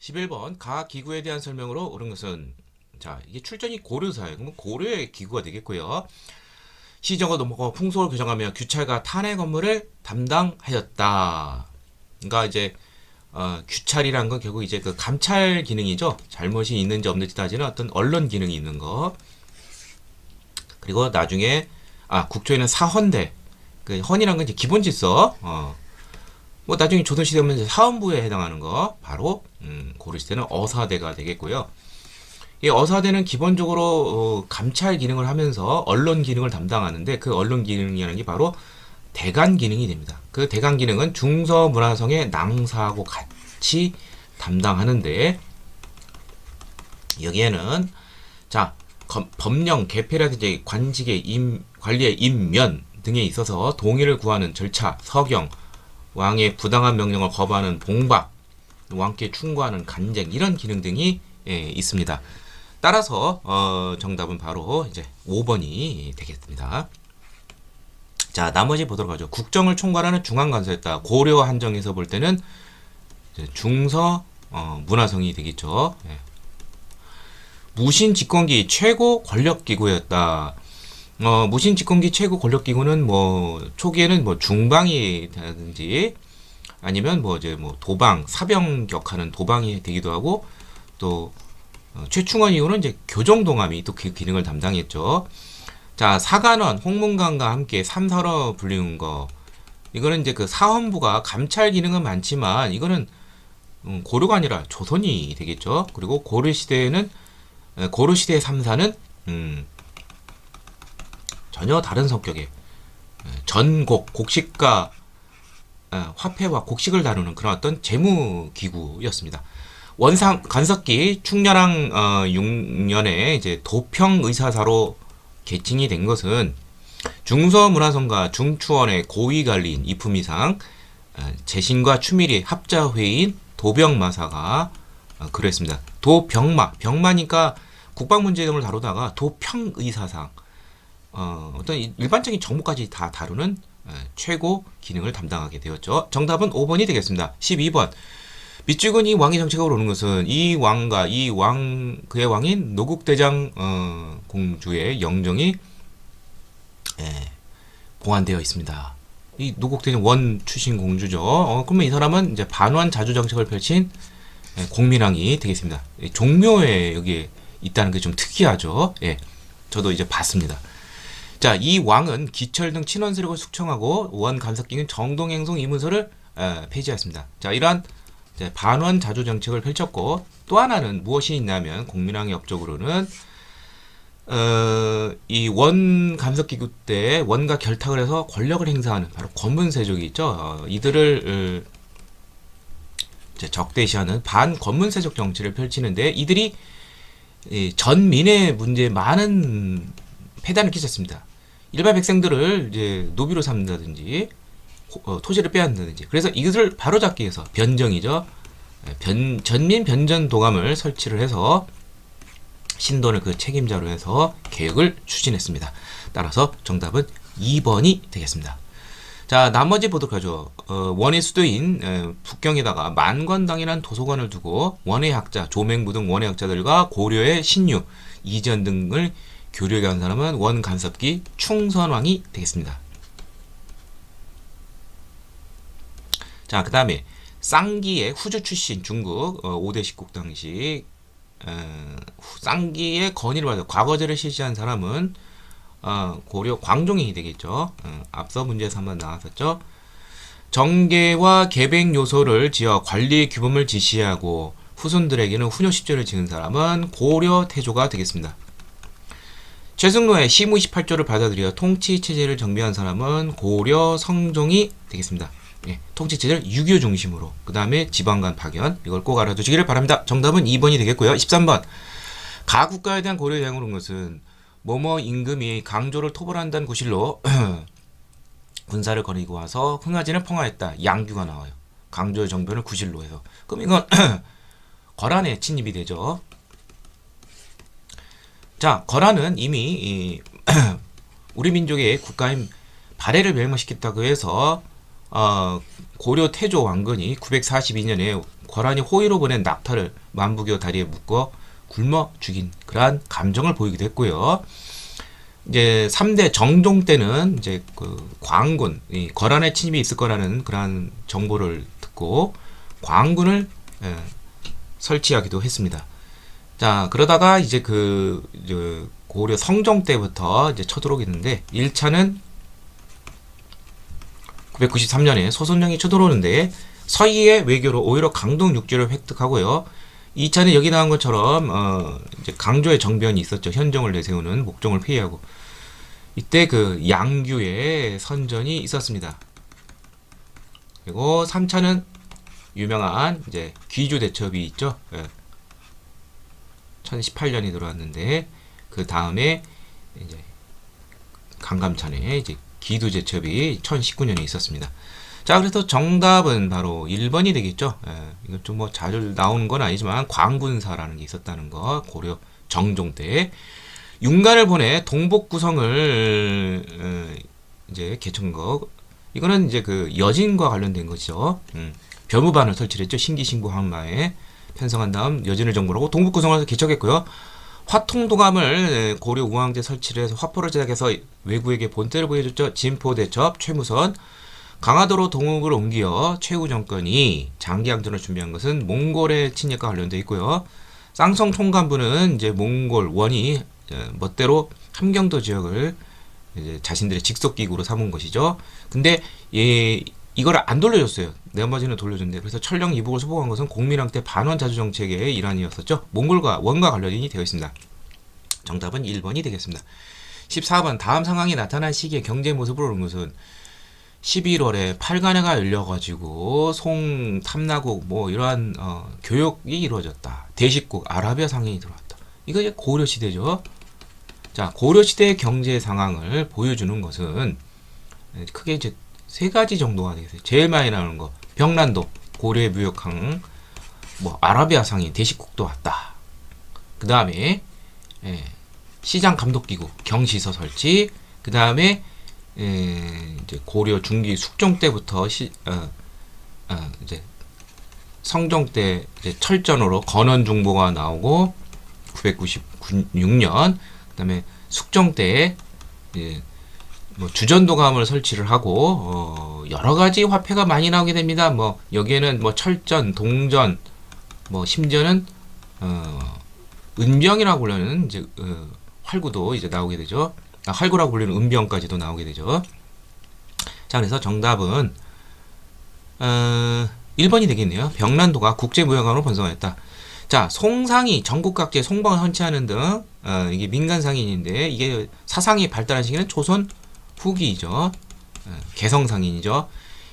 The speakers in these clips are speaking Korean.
11번 각 기구에 대한 설명으로 옳은 것은 자 이게 출전이 고려사예요. 그러면 고려의 기구가 되겠고요. 시정을 넘어가 풍속을 교정하며 규찰과 탄핵 업무를 담당하였다. 그러니까 이제 어, 규찰이란 건 결국 이제 그 감찰 기능이죠. 잘못이 있는지 없는지 따지는 어떤 언론 기능이 있는 거. 그리고 나중에 아 국조에는 사헌대 그 헌이란 건 이제 기본 질서. 어. 뭐 나중에 조선 시대 오면 이제 사헌부에 해당하는 거 바로 음, 고려 시대는 어사대가 되겠고요. 이 어사대는 기본적으로 어, 감찰 기능을 하면서 언론 기능을 담당하는데 그 언론 기능이라는 게 바로 대간 기능이 됩니다. 그 대간 기능은 중서 문화성의 낭사하고 같이 담당하는데 여기에는 자 검- 법령 개폐라든지 관직의 임 관리의 임면 등에 있어서 동의를 구하는 절차, 서경, 왕의 부당한 명령을 거부하는 봉박, 왕께 충고하는 간쟁 이런 기능 등이 예, 있습니다. 따라서 어, 정답은 바로 이제 5번이 되겠습니다. 자, 나머지 보도록 하죠. 국정을 총괄하는 중앙관서였다. 고려 한정에서 볼 때는 중서 어, 문화성이 되겠죠. 예. 무신 집권기 최고 권력 기구였다. 어, 무신 집권기 최고 권력 기구는 뭐 초기에는 뭐 중방이라든지 아니면 뭐 이제 뭐 도방, 사병 격하는 도방이 되기도 하고 또 어, 최충원 이후는 이제 교정동함이 또 그 기능을 담당했죠. 자, 사관원, 홍문관과 함께 삼사로 불리는 거. 이거는 이제 그 사헌부가 감찰 기능은 많지만 이거는 음, 고려가 아니라 조선이 되겠죠. 그리고 고려 시대에는 에, 고려 시대의 삼사는 음, 전혀 다른 성격의 에, 전곡, 곡식과 에, 화폐와 곡식을 다루는 그런 어떤 재무 기구였습니다. 원상 간석기 충렬왕 어, 6년에 이제 도평 의사사로 개칭이 된 것은 중서문화성과 중추원의 고위 관리인 이품이상 어, 재신과 추밀이 합자회인 도병마사가 어, 그랬습니다. 도병마 병마니까 국방 문제 등을 다루다가 도평 의사상 어, 어떤 이- 일반적인 정보까지 다 다루는 어, 최고 기능을 담당하게 되었죠. 정답은 5번이 되겠습니다. 12번 밑죽은 이 왕의 정책으로 오는 것은 이 왕과 이 왕 그의 왕인 노국대장 어, 공주의 영정이 예, 보완되어 있습니다. 이 노국대장 원 출신 공주죠. 어, 그러면 이 사람은 이제 반환 자주 정책을 펼친 예, 공민왕이 되겠습니다. 예, 종묘에 여기에 있다는 게 좀 특이하죠. 예, 저도 이제 봤습니다. 자, 이 왕은 기철 등 친원 세력을 숙청하고 원 간섭기는 정동행성 이문서를 에, 폐지했습니다. 자, 이러한 반원 자주 정책을 펼쳤고 또 하나는 무엇이 있냐면 공민왕의 업적으로는 어, 이원 간섭기구 때 원과 결탁을 해서 권력을 행사하는 바로 권문세족이 있죠. 어, 이들을 어, 적대시하는 반권문세족 정치를 펼치는데 이들이 이 전민의 문제에 많은 폐단을 끼쳤습니다. 일반 백성들을 이제 노비로 삼는다든지 호- 어, 토지를 빼앗는다든지 그래서 이것을 바로잡기 위해서 변정이죠. 예, 변, 전민 변전 도감을 설치를 해서 신돈을 그 책임자로 해서 계획을 추진했습니다. 따라서 정답은 2번이 되겠습니다. 자, 나머지 보도록 하죠. 어, 원의 수도인 에, 북경에다가 만관당이라는 도서관을 두고 원의 학자, 조맹부 등 원의 학자들과 고려의 신유, 이전 등을 교류하게 한 사람은 원 간섭기 충선왕이 되겠습니다. 자, 그 다음에 쌍기의 후주 출신 중국 어, 5대 십국 당시 어, 후- 쌍기의 건의를 받아 과거제를 실시한 사람은 어, 고려 광종이 되겠죠. 어, 앞서 문제에서 한번 나왔었죠. 정계와 계백 요소를 지어 관리 규범을 지시하고 후손들에게는 훈요 십조를 지은 사람은 고려 태조가 되겠습니다. 최승로의 시무 28조를 받아들여 통치 체제를 정비한 사람은 고려 성종이 되겠습니다. 예, 통치 체제를 유교 중심으로 그 다음에 지방간 파견 이걸 꼭 알아두시기를 바랍니다. 정답은 2번이 되겠고요. 13번 가국가에 대한 고려 대응을 한 것은 뭐뭐 임금이 강조를 토벌한다는 구실로 군사를 거리고 와서 흥하진을 평화했다. 양규가 나와요. 강조의 정변을 구실로 해서 그럼 이건 거란의 침입이 되죠. 자, 거란은 이미 이 우리 민족의 국가인 발해를 멸망시켰다고 해서 어, 고려 태조 왕건이 942년에 고라니 호의로 보낸 낙타를 만부교 다리에 묶어 굶어 죽인 그러한 감정을 보이기도 했고요. 이제 3대 정종 때는 이제 그 광군, 이 거란의 침입이 있을 거라는 그러한 정보를 듣고 광군을 예, 설치하기도 했습니다. 자, 그러다가 이제 그 이제 고려 성종 때부터 이제 쳐들어오겠는데 1차는 993년에 소선령이 쳐들어오는데 서희의 외교로 오히려 강동 육지를 획득하고요. 2차는 여기 나온 것처럼 어 이제 강조의 정변이 있었죠. 현정을 내세우는 목종을 피하고 이때 그 양규의 선전이 있었습니다. 그리고 3차는 유명한 이제 귀주 대첩이 있죠. 예. 1018년이 들어왔는데 그 다음에 이제 강감찬에 이제 기두 제첩이 1019년에 있었습니다. 자, 그래서 정답은 바로 1번이 되겠죠. 예, 이건 좀 뭐 자주 나오는 건 아니지만 광군사라는 게 있었다는 거 고려 정종 때 윤가를 보내 동복 구성을 어, 이제 개척한 거 이거는 이제 그 여진과 관련된 거죠. 음, 변무반을 설치했죠. 신기신부 한마에 편성한 다음 여진을 정보로 하고 동북 구성을 개척했고요. 화통도감을 고려 우왕제 설치를 해서 화포를 제작해서 외구에게 본때를 보여줬죠. 진포 대첩 최무선 강화도로 동욱을 옮겨 최후 정권이 장기 항전을 준비한 것은 몽골의 침략과 관련돼 있고요. 쌍성 총관부는 이제 몽골 원이 어, 멋대로 함경도 지역을 자신들의 직속 기구로 삼은 것이죠. 근데 예, 이걸 안 돌려줬어요. 나머지는 돌려줬는데 그래서 철령 이복을 수복한 것은 공민왕 때 반원 자주 정책의 일환이었었죠. 몽골과 원과 관련이 되어 있습니다. 정답은 1번이 되겠습니다. 14번 다음 상황이 나타난 시기의 경제 모습을 본 것은 11월에 팔간회가 열려가지고 송 탐나국 뭐 이러한 어, 교역이 이루어졌다. 대식국 아라비아 상인이 들어왔다. 이거 이제 고려 시대죠. 자 고려 시대의 경제 상황을 보여주는 것은 크게 이제 세 가지 정도가 되겠어요. 제일 많이 나오는 거 병란도 고려의 무역항 뭐 아라비아 상인 대식국도 왔다. 그 다음에 예, 시장 감독기구 경시서 설치 그 다음에 예, 이제 고려 중기 숙종 때부터 시, 어, 어, 이제 성종 때 이제 철전으로 건원 중보가 나오고 996년 그다음에 숙종 때 예, 뭐 주전도감을 설치를 하고 어, 여러 가지 화폐가 많이 나오게 됩니다. 뭐 여기에는 뭐 철전, 동전, 뭐 심지어는 어, 은병이라고 불리는 이제 어, 활구도 이제 나오게 되죠. 아, 활구라고 불리는 은병까지도 나오게 되죠. 자, 그래서 정답은 어, 1번이 되겠네요. 병란도가 국제무역원으로 번성하였다. 자, 송상이 전국 각지에 송방을 헌치하는 등 어, 이게 민간 상인인데 이게 사상이 발달한 시기는 조선 후기이죠. 어, 개성상인이죠.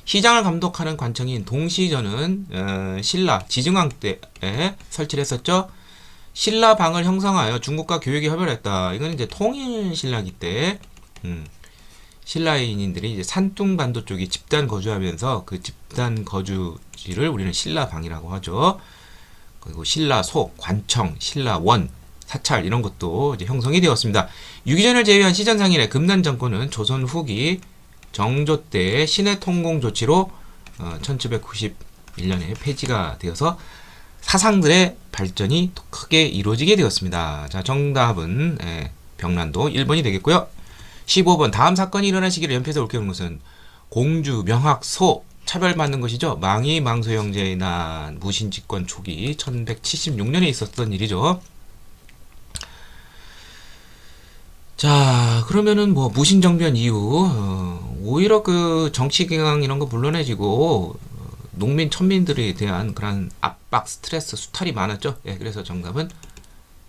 시장을 감독하는 관청인 동시전은 어, 신라 지증왕 때에 설치를 했었죠. 신라 방을 형성하여 중국과 교역이 협약했다. 이건 이제 통일 신라기 때 음, 신라인인들이 이제 산둥반도 쪽에 집단 거주하면서 그 집단 거주지를 우리는 신라 방이라고 하죠. 그리고 신라 소, 관청, 신라 원, 사찰 이런 것도 이제 형성이 되었습니다. 유기전을 제외한 시전 상인의 금난 정권은 조선 후기 정조 때 신의 통공 조치로 어, 1791년에 폐지가 되어서 사상들의 발전이 더 크게 이루어지게 되었습니다. 자, 정답은 예, 병란도 1번이 되겠고요. 15번 다음 사건이 일어난 시기를 연필해서 옮겨오는 것은 공주, 명학, 소 차별받는 것이죠. 망이 망소 형제의 난 무신집권 초기 1176년에 있었던 일이죠. 자, 그러면은 뭐 무신정변 이후 어, 오히려 그 정치 경향 이런 거 물러내지고 어, 농민 천민들에 대한 그런 압박, 스트레스, 수탈이 많았죠. 예, 그래서 정답은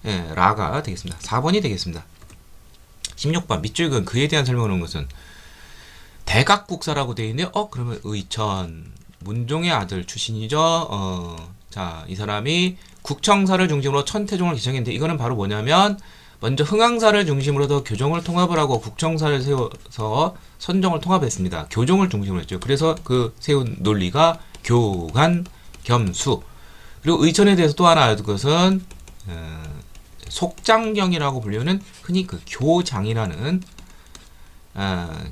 예, 라가 되겠습니다. 4번이 되겠습니다. 16번 밑줄근 그에 대한 설명을 한 것은 대각국사라고 되어 있네요. 어 그러면 의천 문종의 아들 출신이죠. 어, 자, 이 사람이 국청사를 중심으로 천태종을 개청했는데 이거는 바로 뭐냐면 먼저 흥왕사를 중심으로 더 교정을 통합을 하고 국청사를 세워서 선정을 통합했습니다. 교정을 중심으로 했죠. 그래서 그 세운 논리가 교간 겸수. 그리고 의천에 대해서 또 하나 알을 것은 어, 속장경이라고 불리는 흔히 그 교장이라는 아,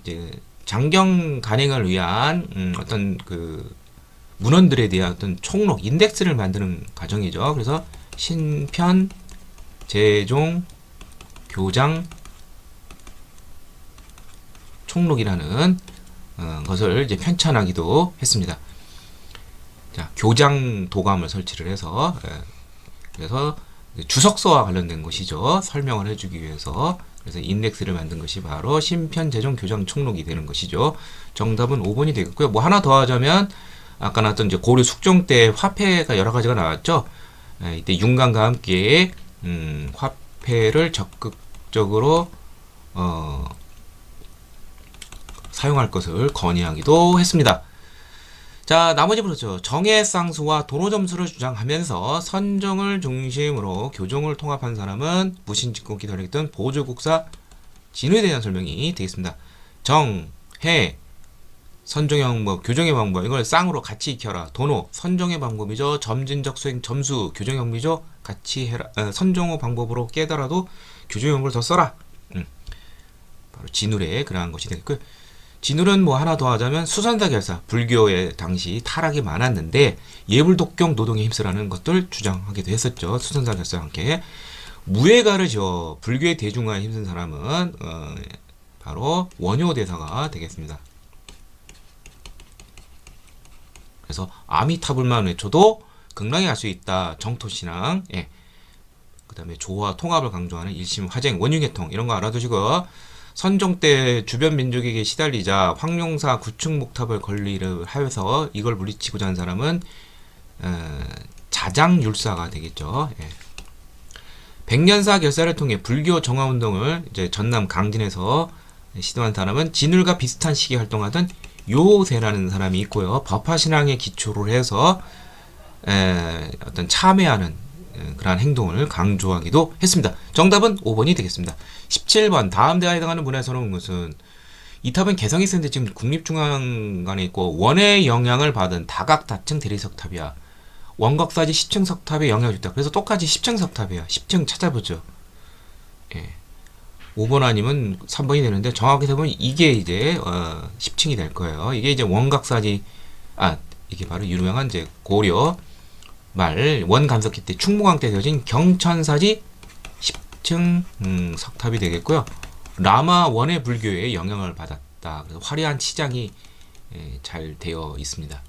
이제 장경 간행을 위한 음, 어떤 그 문헌들에 대한 어떤 총록, 인덱스를 만드는 과정이죠. 그래서 신편, 제종, 교장, 총록이라는 어, 것을 이제 편찬하기도 했습니다. 자, 교장 도감을 설치를 해서 예, 그래서 주석서와 관련된 것이죠. 설명을 해주기 위해서 그래서 인덱스를 만든 것이 바로 신편 제종 교장 총록이 되는 것이죠. 정답은 5번이 되겠고요. 뭐 하나 더 하자면 아까 나왔던 이제 고려 숙종 때 화폐가 여러 가지가 나왔죠. 예, 이때 윤관과 함께 음, 화폐를 적극적으로 어, 사용할 것을 건의하기도 했습니다. 자, 나머지 부르죠. 정해쌍수와 도로 점수를 주장하면서 선정을 중심으로 교종을 통합한 사람은 무신직국기 달리던 보조국사 진우에 대한 설명이 되겠습니다. 정, 해, 선정의 방법, 교정의 방법 이걸 쌍으로 같이 익혀라. 도노, 선정의 방법이죠. 점진적 수행, 점수, 교정의 방법이죠. 같이 해라. 어, 선정의 방법으로 깨달아도 교정의 방법을 더 써라. 음. 바로 진울의 그러한 것이 되겠고요. 진울은 뭐 하나 더 하자면 수선사 결사, 불교의 당시 타락이 많았는데 예불독경 노동에 힘쓰라는 것들 주장하기도 했었죠. 수선사 결사와 함께 무예가를 지어 불교의 대중화에 힘쓴 사람은 어, 바로 원효 대사가 되겠습니다. 그래서 아미타불만 외쳐도 극락에 갈 수 있다. 정토신앙, 예. 그 다음에 조화 통합을 강조하는 일심 화쟁 원흉계통 이런 거 알아두시고 선종 때 주변 민족에게 시달리자 황룡사 구축 목탑을 건립을 하여서 이걸 물리치고자 한 사람은 어, 자장율사가 되겠죠. 예. 백년사 결사를 통해 불교 정화 운동을 이제 전남 강진에서 시도한 사람은 진울과 비슷한 시기에 활동하던 요세라는 사람이 있고요. 법화 신앙에 기초를 해서 에, 어떤 참회하는 에, 그러한 행동을 강조하기도 했습니다. 정답은 5번이 되겠습니다. 17번 다음 대화에 해당하는 문화에서 온 것은 이 탑은 개성이 있는데 지금 국립중앙관에 있고 원의 영향을 받은 다각다층 대리석탑이야. 원각사지 10층 석탑에 영향을 줬다. 그래서 똑같이 10층 석탑이야. 10층 찾아보죠. 예. 5번 아니면 3번이 되는데 정확히 보면 이게 이제 어, 10층이 될 거예요. 이게 이제 원각사지 아 이게 바로 유명한 이제 고려 말 원감석기 때 충무강 때 되어진 경천사지 10층 음, 석탑이 되겠고요. 라마 원의 불교에 영향을 받았다. 그래서 화려한 치장이 예, 잘 되어 있습니다.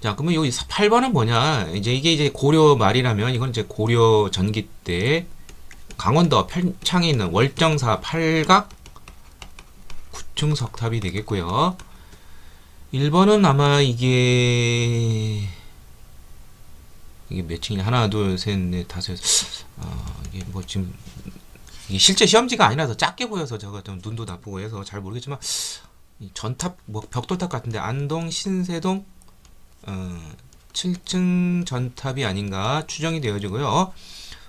자, 그러면 여기 8번은 뭐냐? 이제 이게 이제 고려 말이라면 이건 이제 고려 전기 때 강원도 편창에 있는 월정사 팔각 구층 석탑이 되겠고요. 1번은 아마 이게 이게 몇 층이냐? 하나, 둘, 셋, 넷, 다섯. 어, 이게 뭐 지금 이게 실제 시험지가 아니라서 작게 보여서 제가 좀 눈도 나쁘고 해서 잘 모르겠지만 이 전탑 뭐 벽돌탑 같은데 안동 신세동 어, 7층 전탑이 아닌가 추정이 되어지고요.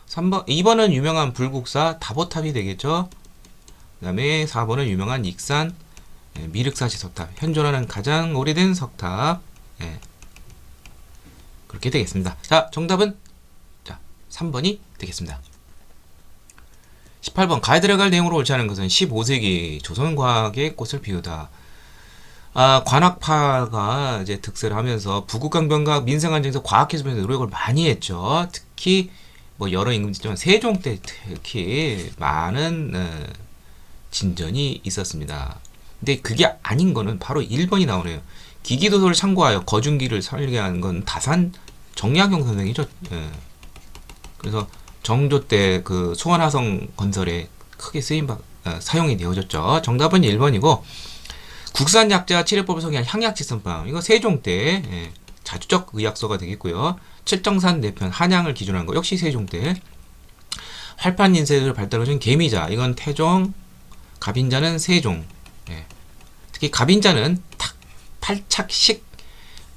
3번, 2번은 유명한 불국사 다보탑이 되겠죠. 그 다음에 4번은 유명한 익산 예, 미륵사시 석탑. 현존하는 가장 오래된 석탑. 예. 그렇게 되겠습니다. 자, 정답은 자, 3번이 되겠습니다. 18번 가에 들어갈 내용으로 옳지 않은 것은 15세기 조선과학의 꽃을 피우다. 아, 관학파가 이제 득세를 하면서 부국강변과 민생안정에서 과학기술에서 노력을 많이 했죠. 특히 뭐 여러 임금지지만 세종 때 특히 많은 어, 진전이 있었습니다. 근데 그게 아닌 거는 바로 1번이 나오네요. 기기도서를 참고하여 거중기를 설계한 건 다산 정약용 선생이죠. 예. 그래서 정조 때 그 소환화성 건설에 크게 쓰임 바, 어, 사용이 되어졌죠. 정답은 1번이고 국산 약자 치료법을 소개한 향약 지선방 이거 세종 때 예, 자주적 의약서가 되겠고요. 칠정산 내편 한양을 기준으로 한 거 역시 세종 때 활판 인쇄를 발달해준 개미자 이건 태종 갑인자는 세종 예. 특히 갑인자는 탁 팔착식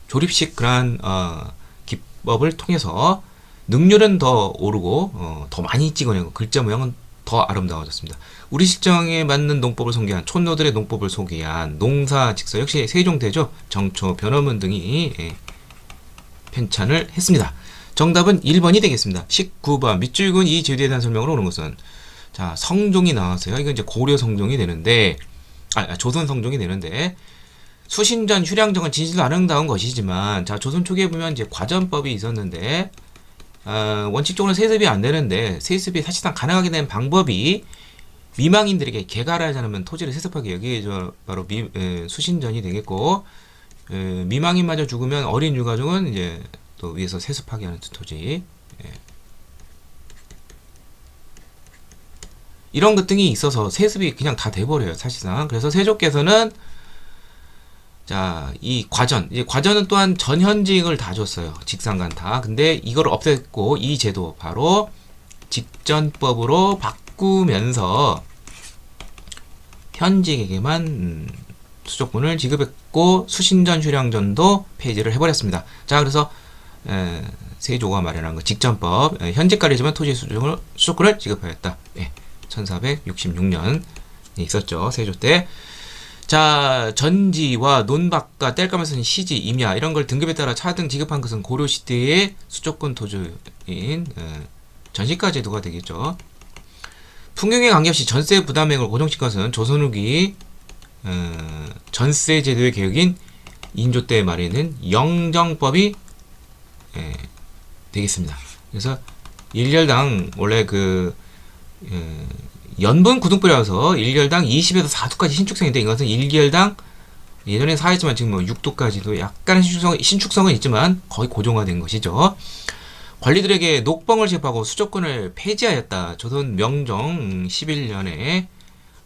조립식 그러한 어, 기법을 통해서 능률은 더 오르고 어, 더 많이 찍어내고 글자 모양은 더 아름다워졌습니다. 우리 실정에 맞는 농법을 소개한 촌노들의 농법을 소개한 농사 직서 역시 세종대죠. 정초 변호문 등이 예, 편찬을 했습니다. 정답은 1번이 되겠습니다. 19번 밑줄근 이 제도에 대한 설명으로 오는 것은 자 성종이 나왔어요. 이건 이제 고려 성종이 되는데 아, 아, 조선 성종이 되는데 수신전 휴량정은 진실로 아름다운 것이지만 자 조선 초기에 보면 이제 과전법이 있었는데 어, 원칙적으로 세습이 안 되는데 세습이 사실상 가능하게 된 방법이 미망인들에게 개가를 않으면 토지를 세습하게 여기에 저 바로 미, 에, 수신전이 되겠고 에, 미망인마저 죽으면 어린 유가족은 이제 또 위에서 세습하게 하는 토지 예. 이런 것 등이 있어서 세습이 그냥 다 돼버려요 사실상 그래서 세조께서는 자, 이 과전, 이제 과전은 또한 전현직을 다 줬어요. 직상간타. 근데 이걸 없앴고 이 제도 바로 직전법으로 바꾸면서 현직에게만 음, 수족군을 지급했고 수신전 휴량전도 폐지를 해버렸습니다. 자, 그래서 에, 세조가 마련한 그 직전법 에, 현직가리지만 토지 수족을, 수족군을 지급하였다. 예, 1466년 있었죠. 세조 때. 자, 전지와 논박과 뗄감에서는 시지, 임야 이런 걸 등급에 따라 차등 지급한 것은 고려 시대의 수조권 토주인 에, 전시가 제도가 되겠죠. 풍경에 관계없이 전세 부담액을 고정시킨 것은 조선 후기 어, 전세 제도의 개혁인 인조 때 말에는 영정법이 에, 되겠습니다. 그래서 일렬당 원래 그 에, 연분 구등불이라서 1결당 20에서 4도까지 신축성인데 이것은 1결당 예전에 4했지만 지금 뭐 6도까지도 약간의 신축성, 신축성은 있지만 거의 고정화된 것이죠. 관리들에게 녹봉을 제압하고 수조권을 폐지하였다. 조선 명정 11년에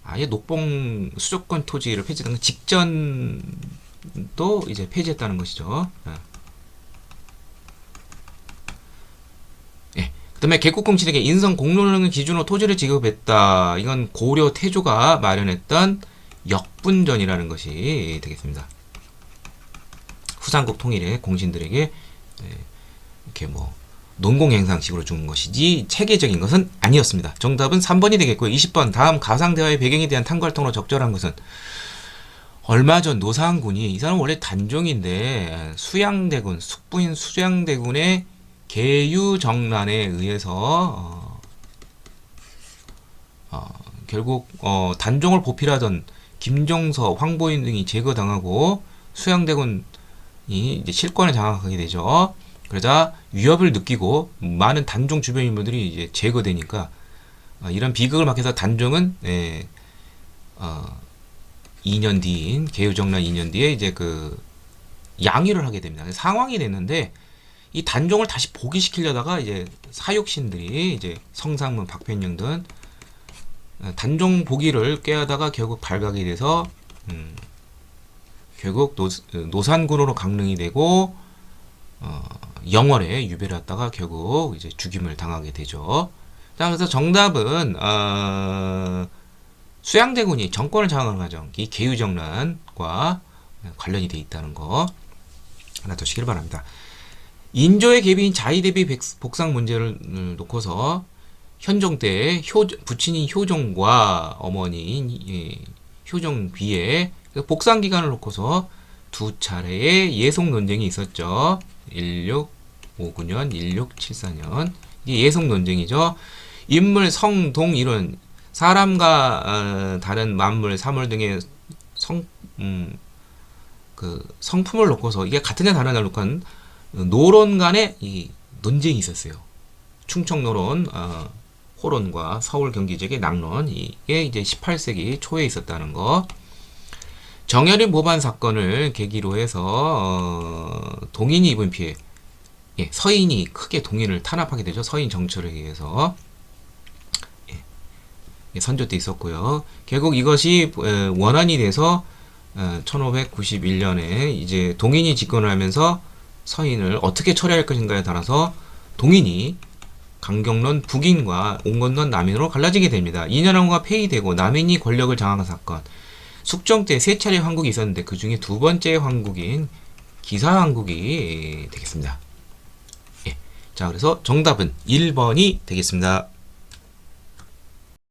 아예 녹봉 수조권 토지를 폐지하는 직전도 이제 폐지했다는 것이죠. 예. 그다음에 개국공신에게 인성 공로를 기준으로 토지를 지급했다. 이건 고려 태조가 마련했던 역분전이라는 것이 되겠습니다. 후삼국 통일에 공신들에게 네, 이렇게 뭐 논공행상식으로 주는 것이지 체계적인 것은 아니었습니다. 정답은 3번이 되겠고요. 20번 다음 가상대화의 배경에 대한 탐구활동으로 적절한 것은 얼마 전 노사항군이 이 사람은 원래 단종인데 수양대군 숙부인 수양대군의 계유정란에 의해서 어, 어, 결국 어, 단종을 보필하던 김종서, 황보인 등이 제거당하고 수양대군이 이제 실권을 장악하게 되죠. 그러자 위협을 느끼고 많은 단종 주변 인물들이 이제 제거되니까 어, 이런 비극을 막해서 단종은 예, 어, 2년 뒤인 계유정란 2년 뒤에 이제 그 양위를 하게 됩니다. 상황이 됐는데 이 단종을 다시 복위시키려다가 이제 사육신들이 이제 성상문, 박펜영 등 어, 단종 복위를 꾀하다가 결국 발각이 돼서 음, 결국 노, 노산군으로 강릉이 되고 어, 영월에 유배를 했다가 결국 이제 죽임을 당하게 되죠. 자, 그래서 정답은 어, 수양대군이 정권을 장악하는 과정, 이 계유정란과 관련이 돼 있다는 거 하나 더 시길 바랍니다. 인조의 계비인 자의 대비 복상 문제를 놓고서 현종 때 효, 부친인 효종과 어머니인 예, 효종비의 그 복상 기간을 놓고서 두 차례의 예속 논쟁이 있었죠. 1659년, 1674년. 이게 예속 논쟁이죠. 인물, 성, 동 이런 사람과 어, 다른 만물, 사물 등의 성, 음, 그 성품을 놓고서 이게 같은 애 다른 애 놓고 한 노론 간의 이 논쟁이 있었어요. 충청 노론, 어, 호론과 서울 경기 지역의 낙론 이게 이제 18세기 초에 있었다는 거. 정열인 모반 사건을 계기로 해서 어, 동인이 입은 피해, 예, 서인이 크게 동인을 탄압하게 되죠. 서인 정철에 의해서 예, 선조 때 있었고요. 결국 이것이 원한이 돼서 1591년에 이제 동인이 집권을 하면서 서인을 어떻게 처리할 것인가에 따라서 동인이 강경론 북인과 온건론 남인으로 갈라지게 됩니다. 이년왕후가 폐위되고 남인이 권력을 장악한 사건. 숙종 때 세 차례 황국이 있었는데 그 중에 두 번째 황국인 기사 황국이 되겠습니다. 예. 자, 그래서 정답은 1번이 되겠습니다.